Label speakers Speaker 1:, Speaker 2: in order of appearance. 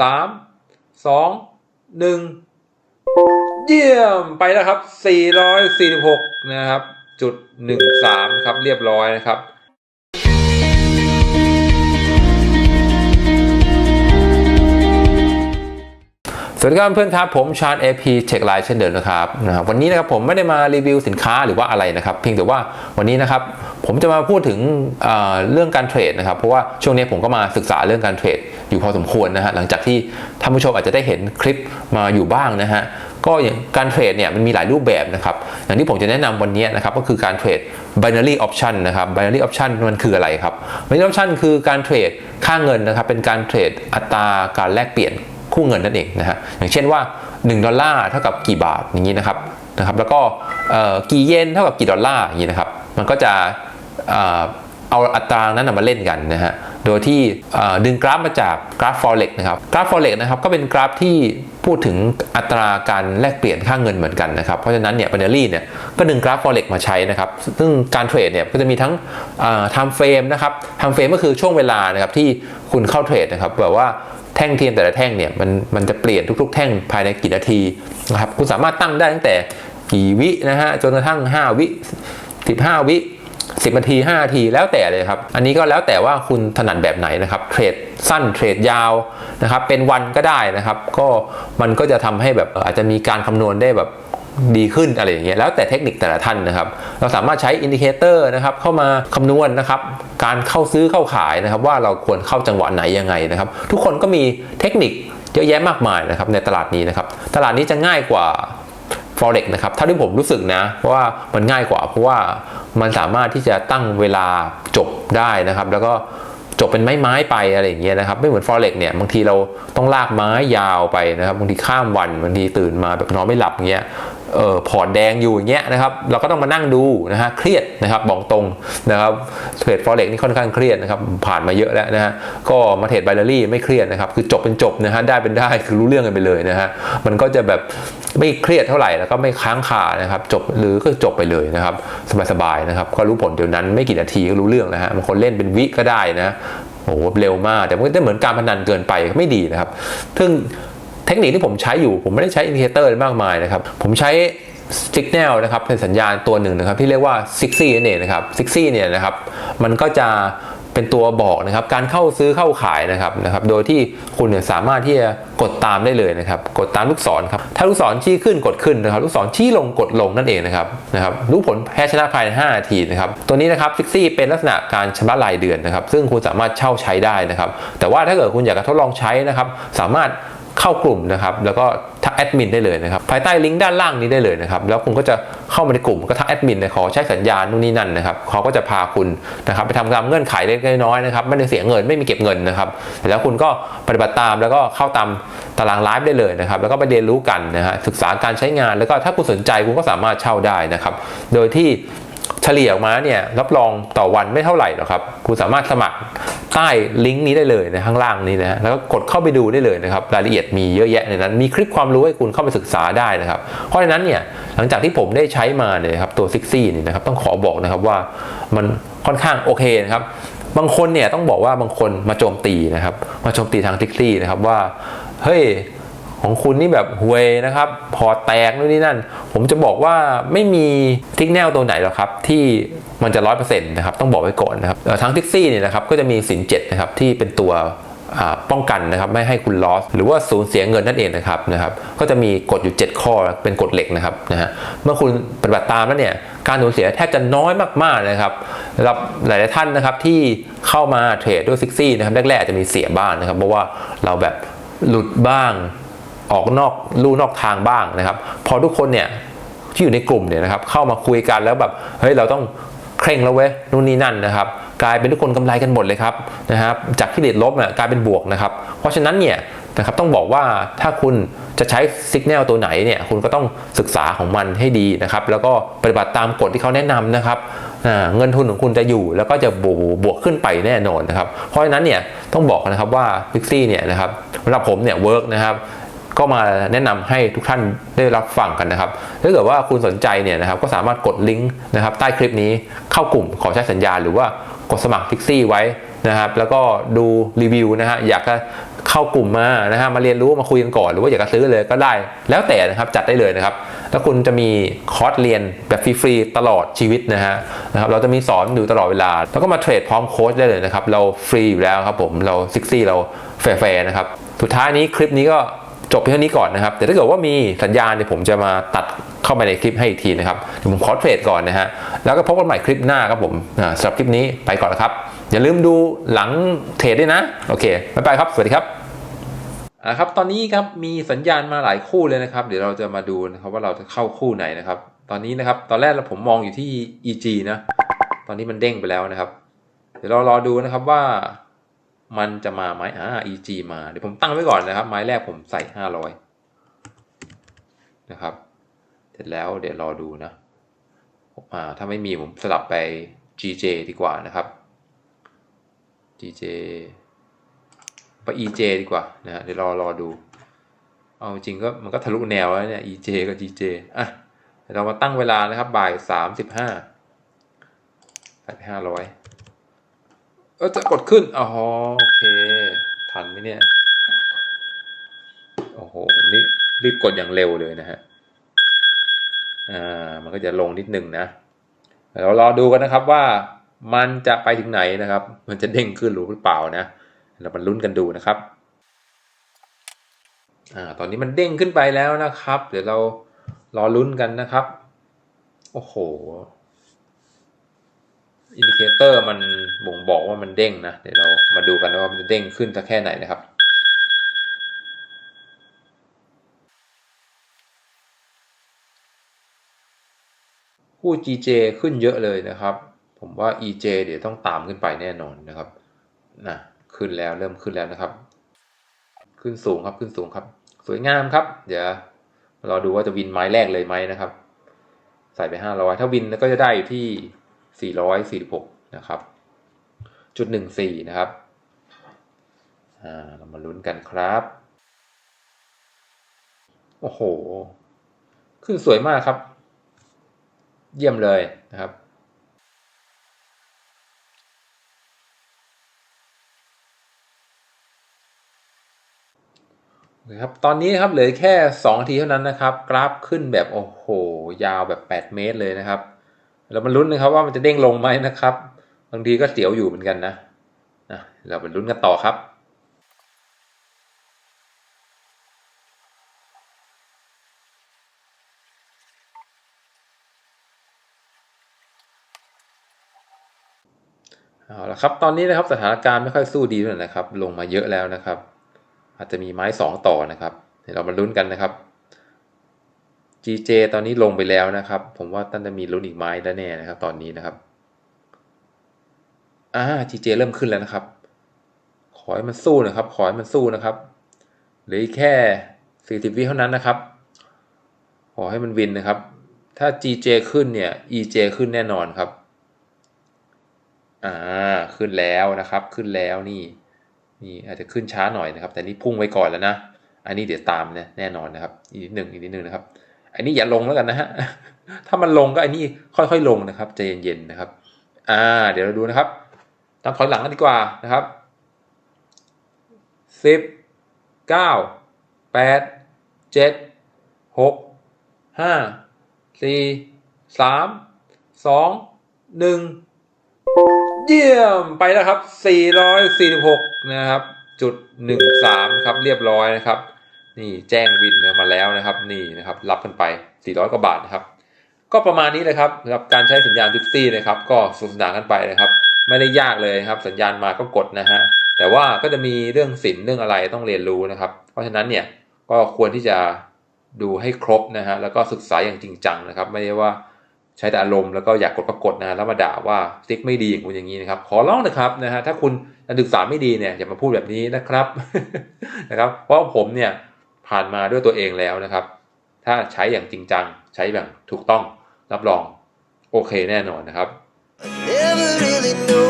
Speaker 1: สามสองหนึ่งเยี่ยมไปแล้วครับ 446 นะครับ จุด 13 ครับ เรียบร้อยนะครับสวัสดีครับเพื่อนครับผมชาร์ต AP Check Line เช่นเดิมนะครับนะครับ วันนี้นะครับผมไม่ได้มารีวิวสินค้าหรือว่าอะไรนะครับ เพียงแต่ว่าวันนี้นะครับผมจะมาพูดถึงเเรื่องการเทรดนะครับ เพราะว่าช่วงนี้ผมก็มาศึกษาเรื่องการเทรด อยู่พอสมควรนะฮะหลังจากที่ท่านผู้ชมอาจจะได้เห็นคลิปมาอยู่บ้างนะฮะก็อย่างการเทรดเนี่ยมันมีหลายรูปแบบนะครับอย่างที่ผมจะแนะนำวันนี้นะครับก็คือการเทรด binary option นะครับ binary option มันคืออะไรครับ binary option คือการเทรดค่าเงินนะครับเป็นการเทรดอัตราการแลกเปลี่ยนคู่เงินนั่นเองนะฮะอย่างเช่นว่า 1 ดอลลาร์เท่ากับกี่บาทอย่างนี้นะครับนะครับแล้วก็กี่เยนเท่ากับกี่ดอลลาร์อย่างนี้นะครับมันก็จะเอาอัตรานั้นมาเล่นกันนะฮะ โดยที่ดึงกราฟมาจากกราฟ forex นะครับกราฟ forex นะครับก็เป็นกราฟที่พูดถึงอัตราการแลกเปลี่ยนค่าเงินเหมือนกันนะครับ เพราะฉะนั้นเนี่ย binary เนี่ยก็ดึงกราฟ forex มาใช้นะครับ ซึ่งการเทรดเนี่ยก็จะมีทั้งเอ่อ time frame นะครับ time frame ก็คือช่วงเวลานะครับที่คุณเข้าเทรดนะครับแบบว่าแท่งเทียนแต่ละแท่งเนี่ยมันมันจะเปลี่ยนทุก ๆ แท่งภายในกี่นาทีนะครับคุณสามารถตั้งได้ตั้งแต่กี่วินะฮะจนกระทั่ง 5 วิ 15 วิ 10นาที5นาทีแล้วแต่เลยครับ อันนี้ก็แล้วแต่ว่าคุณถนัดแบบไหนนะครับ เทรดสั้นเทรดยาวนะครับ เป็นวันก็ได้นะครับ ก็มันก็จะทำให้แบบเอ่ออาจจะมีการคำนวณได้แบบดีขึ้นอะไรอย่างเงี้ยแล้วแต่เทคนิคแต่ละท่านนะครับ เราสามารถใช้อินดิเคเตอร์นะครับเข้ามาคำนวณนะครับ การเข้าซื้อเข้าขายนะครับ ว่าเราควรเข้าจังหวะไหนยังไงนะครับ ทุกคนก็มีเทคนิคเยอะแยะมากมายนะครับในตลาดนี้นะครับ ตลาดนี้จะง่ายกว่า forex นะครับเท่าที่ผมรู้สึกนะ เพราะว่ามันง่ายกว่า เพราะว่ามันสามารถที่จะตั้งเวลาจบได้นะครับ แล้วก็จบเป็นไม้ไม้ไปอะไรอย่างเงี้ยนะครับไม่เหมือน forex เนี่ยบางทีเราต้องลากไม้ยาวไปนะครับบางทีข้ามวันบางทีตื่นมาแบบนอนไม่หลับเงี้ย เออพอร์ตแดงอยู่อย่างเงี้ยนะครับเราก็ต้องมานั่งดูนะฮะเครียดนะครับบอกตรงนะครับเทรด forex นี่ค่อนข้างเครียดนะครับผ่านมาเยอะแล้วนะฮะก็มาเทรดไบนารี่ไม่เครียดนะครับคือจบเป็นจบนะฮะได้เป็นได้คือรู้เรื่องกันไปเลยนะฮะมันก็จะแบบไม่เครียดเท่าไหร่แล้วก็ไม่ค้างคานะครับจบหรือก็จบไปเลยนะครับสบายๆนะครับก็รู้ผลเดี๋ยวนั้นไม่กี่นาทีก็รู้เรื่องนะฮะบางคนเล่นเป็นวิก็ได้นะโอ้โหเร็วมากแต่มันก็เหมือนการพนันเกินไปไม่ดีนะครับซึ่ง เทคนิคที่ผมใช้อยู่ผมไม่ได้ใช้อินดิเคเตอร์มากมายนะครับ ผมใช้สิกแนลนะครับเป็นสัญญาณตัวหนึ่งนะครับ ที่เรียกว่าซิกซี่นั่นเองนะครับซิกซี่เนี่ยนะครับมันก็จะเป็นตัวบอกนะครับการเข้าซื้อเข้าขายนะครับนะครับ โดยที่คุณเนี่ยสามารถที่จะกดตามได้เลยนะครับ กดตามลูกศรครับถ้าลูกศรชี้ขึ้นกดขึ้นนะครับ ลูกศรชี้ลงกดลงนั่นเองนะครับนะครับรู้ผลแพ้ชนะภายใน5นาทีนะครับ ตัวนี้นะครับซิกซี่เป็นลักษณะการชำระรายเดือนนะครับ ซึ่งคุณสามารถเช่าใช้ได้นะครับ แต่ว่าถ้าเกิดคุณอยากจะทดลองใช้นะครับ สามารถ เข้ากลุ่มนะครับ แล้วก็ทักแอดมินได้เลยนะครับ ภายใต้ลิงก์ด้านล่างนี้ได้เลยนะครับ แล้วคุณก็จะเข้ามาในกลุ่มก็ทักแอดมินเลยขอใช้สัญญาณนู่นนี่นั่นนะครับเขาก็จะพาคุณนะครับไปทำตามเงื่อนไขเล็กน้อยนะครับ ไม่ได้เสียเงินไม่มีเก็บเงินนะครับ แล้วคุณก็ปฏิบัติตามแล้วก็เข้าตามตารางไลฟ์ได้เลยนะครับ แล้วก็ไปเรียนรู้กันนะฮะ ศึกษาการใช้งาน แล้วก็ถ้าคุณสนใจคุณก็สามารถเช่าได้นะครับ โดยที่ เฉลี่ยออกมาเนี่ยรับรองต่อวันไม่เท่าไหร่หรอกครับ คุณสามารถสมัครใต้ลิงก์นี้ได้เลยนะข้างล่างนี้นะแล้วก็กดเข้าไปดูได้เลยนะครับรายละเอียดมีเยอะแยะในนั้น มีคลิปความรู้ให้คุณเข้าไปศึกษาได้นะครับ เพราะฉะนั้นเนี่ยหลังจากที่ผมได้ใช้มาเนี่ยครับตัวซิกซี่นี่นะครับต้องขอบอกนะครับว่ามันค่อนข้างโอเคนะครับบางคนเนี่ยต้องบอกว่าบางคนมาโจมตีนะครับมาโจมตีทางซิกซี่นะครับว่าเฮ้ย ของคุณนี่แบบหวยนะครับพอแตกนู่นนี่นั่น ผมจะบอกว่าไม่มีทิกแนลตัวไหนหรอกครับ ที่มันจะร้อยเปอร์เซ็นต์นะครับต้องบอกไว้ก่อนนะครับทั้งทิกซี่เนี่ยนะครับก็จะมีสินเจ็ดนะครับที่เป็นตัวป้องกันนะครับไม่ให้คุณลอสหรือว่าสูญเสียเงินนั่นเองนะครับนะครับ ก็จะมีกฎอยู่ 7 ข้อเป็นกฎเหล็กนะครับนะฮะเมื่อคุณปฏิบัติตามแล้วเนี่ยการสูญเสียแทบจะน้อยมากๆนะครับสำหรับหลายๆท่านนะครับที่เข้ามาเทรดด้วยซิกซี่นะครับแรกๆอาจจะมีเสียบ้างนะครับ เพราะว่าเราแบบหลุดบ้าง ออกนอกลู่นอกทางบ้างนะครับ พอทุกคนเนี่ยที่อยู่ในกลุ่มเนี่ยนะครับเข้ามาคุยกันแล้วแบบเฮ้ยเราต้องเคร่งแล้วเว้ยนู่นนี่นั่นนะครับกลายเป็นทุกคนกำไรกันหมดเลยครับนะครับจากที่เด็ดลบเนี่ยกลายเป็นบวกนะครับ เพราะฉะนั้นเนี่ยนะครับต้องบอกว่าถ้าคุณจะใช้สัญญาณตัวไหนเนี่ยคุณก็ต้องศึกษาของมันให้ดีนะครับ แล้วก็ปฏิบัติตามกฎที่เขาแนะนำนะครับเงินทุนของคุณจะอยู่แล้วก็จะบวกบวกขึ้นไปแน่นอนนะครับ เพราะฉะนั้นเนี่ยต้องบอกนะครับว่าพิกซี่เนี่ยนะครับสำหรับผมเนี่ยเวิร์กนะครับ ก็มาแนะนำให้ทุกท่านได้รับฟังกันนะครับ ถ้าเกิดว่าคุณสนใจเนี่ยนะครับก็สามารถกดลิงก์นะครับใต้คลิปนี้เข้ากลุ่มขอใช้สัญญาณหรือว่ากดสมัครพิกซี่ไว้นะครับ แล้วก็ดูรีวิวนะฮะอยากจะเข้ากลุ่มมานะฮะมาเรียนรู้มาคุยกันก่อน หรือว่าอยากจะซื้อเลยก็ได้ แล้วแต่นะครับจัดได้เลยนะครับ แล้วคุณจะมีคอร์สเรียนแบบฟรีๆตลอดชีวิตนะฮะนะครับเราจะมีสอนอยู่ตลอดเวลา แล้วก็มาเทรดพร้อมโค้ชได้เลยนะครับ เราฟรีอยู่แล้วครับผมเราซิกซี่เราแฟร์ๆนะครับสุดท้ายนี้คลิปนี้ก็ จบเพียงเท่านี้ก่อนนะครับ แต่ถ้าเกิดว่ามีสัญญาณเนี่ยผมจะมาตัดเข้าไปในคลิปให้อีกทีนะครับเดี๋ยวผมขอเทรดก่อนนะฮะแล้วก็พบกันใหม่คลิปหน้าครับผมสำหรับคลิปนี้ไปก่อนนะครับ อย่าลืมดูหลังเทรดด้วยนะ โอเคบ๊ายบายครับ สวัสดีครับอ่าครับตอนนี้ครับมีสัญญาณมาหลายคู่เลยนะครับ เดี๋ยวเราจะมาดูนะครับว่าเราจะเข้าคู่ไหนนะครับ ตอนนี้นะครับตอนแรกเราผมมองอยู่ที่ EG นะ ตอนนี้มันเด้งไปแล้วนะครับ เดี๋ยวเรารอดูนะครับว่า มันจะมาไหมอ่า EG มาเดี๋ยวผมตั้งไว้ก่อนนะครับ ไม้แรกผมใส่ 500 นะครับ เสร็จแล้วเดี๋ยวรอดูนะอ่าถ้าไม่มีผมสลับไป GJ ดีกว่านะครับ GJ ไป EJ ดีกว่านะเดี๋ยวรอรอดู เอาจริงก็มันก็ทะลุแนวแล้วเนี่ย EJ กับ GJ อะเดี๋ยวเรามาตั้งเวลานะครับบ่ายสามสิบห้าใส่ไปห้าร้อย เออจะกดขึ้นอ๋อโอเค ทันไหมเนี่ย โอ้โห นี่รีบกดอย่างเร็วเลยนะฮะ อ่า มันก็จะลงนิดนึงนะเดี๋ยวเรารอดูกันนะครับว่ามันจะไปถึงไหนนะครับ มันจะเด้งขึ้นหรือเปล่านะ เรามาลุ้นกันดูนะครับ อ่า ตอนนี้มันเด้งขึ้นไปแล้วนะครับ เดี๋ยวเรารอลุ้นกันนะครับ โอ้โห อินดิเคเตอร์มันบ่งบอกว่ามันเด้งนะ เดี๋ยวเรามาดูกันว่ามันจะเด้งขึ้นสักแค่ไหนนะครับคู่ GJ ขึ้นเยอะเลยนะครับ ผมว่า EJ เดี๋ยวต้องตามขึ้นไปแน่นอนนะครับนะขึ้นแล้วเริ่มขึ้นแล้วนะครับ ขึ้นสูงครับขึ้นสูงครับ สวยงามครับ เดี๋ยวรอดูว่าจะวินไม้แรกเลยไหมนะครับ ใส่ไป 500 ถ้าวินก็จะได้อยู่ที่ 446 นะครับ จุด 14 นะครับ เรามาลุ้นกันครับ โอ้โหขึ้นสวยมากครับ เยี่ยมเลยนะครับครับตอนนี้ครับเหลือแค่2นาทีเท่านั้นนะครับ กราฟขึ้นแบบโอ้โห ยาวแบบ 8 เมตรเลยนะครับ เรามาลุ้นนะครับว่ามันจะเด้งลงไหมนะครับ บางทีก็เสียวอยู่เหมือนกันนะนะเราไปลุ้นกันต่อครับเอาละครับตอนนี้นะครับสถานการณ์ไม่ค่อยสู้ดีเลยนะครับ ลงมาเยอะแล้วนะครับ อาจจะมีไม้สองต่อนะครับเดี๋ยวเรามาลุ้นกันนะครับ GJ ตอนนี้ลงไปแล้วนะครับ ผมว่าตั้งจะมีลุ้นอีกไม้แล้วแน่นะครับ ตอนนี้นะครับอ่า GJ เริ่มขึ้นแล้วนะครับ ขอให้มันสู้นะครับ ขอให้มันสู้นะครับเหลือแค่ 40 วิเท่านั้นนะครับ ขอให้มันวินนะครับ ถ้า GJ ขึ้นเนี่ย EJ ขึ้นแน่นอนครับ อ่า ขึ้นแล้วนะครับ ขึ้นแล้วนี่ นี่อาจจะขึ้นช้าหน่อยนะครับ แต่นี่พุ่งไว้ก่อนแล้วนะ อันนี้เดี๋ยวตามนะแน่นอนนะครับ อีกนิดหนึ่งอีกนิดหนึ่งนะครับ อันนี้อย่าลงแล้วกันนะฮะ ถ้ามันลงก็อันนี้ค่อยๆลงนะครับใจเย็นๆนะครับ อ่า เดี๋ยวเราดูนะครับตามถอยหลังกันดีกว่านะครับสิบเก้าแปดเจ็ดหกห้าสี่สามสองหนึ่งเยี่ยมไปแล้วครับ 446 นะครับ จุด 13 ครับ เรียบร้อยนะครับ นี่แจ้งวินมาแล้วนะครับ นี่นะครับรับกันไป 400 กว่าบาทนะครับ ก็ประมาณนี้เลยครับสำหรับการใช้สัญญาณทิกซี่นะครับ ก็สนุกสนานกันไปนะครับ ไม่ได้ยากเลยครับ สัญญาณมาก็กดนะฮะแต่ว่าก็จะมีเรื่องสินเรื่องอะไรต้องเรียนรู้นะครับ เพราะฉะนั้นเนี่ยก็ควรที่จะดูให้ครบนะฮะแล้วก็ศึกษาอย่างจริงจังนะครับ ไม่ได้ว่าใช้แต่อารมณ์แล้วก็อยากกดก็กดนะแล้วมาด่าว่าซิกไม่ดีอย่างคุณอย่างนี้นะครับ ขอร้องนะครับนะฮะถ้าคุณการศึกษาไม่ดีเนี่ยอย่ามาพูดแบบนี้นะครับนะครับ เพราะผมเนี่ย ผ่านมาด้วยตัวเองแล้วนะครับ ถ้าใช้อย่างจริงจัง ใช้แบบถูกต้องรับรอง โอเคแน่นอนนะครับ
Speaker 2: Never really knew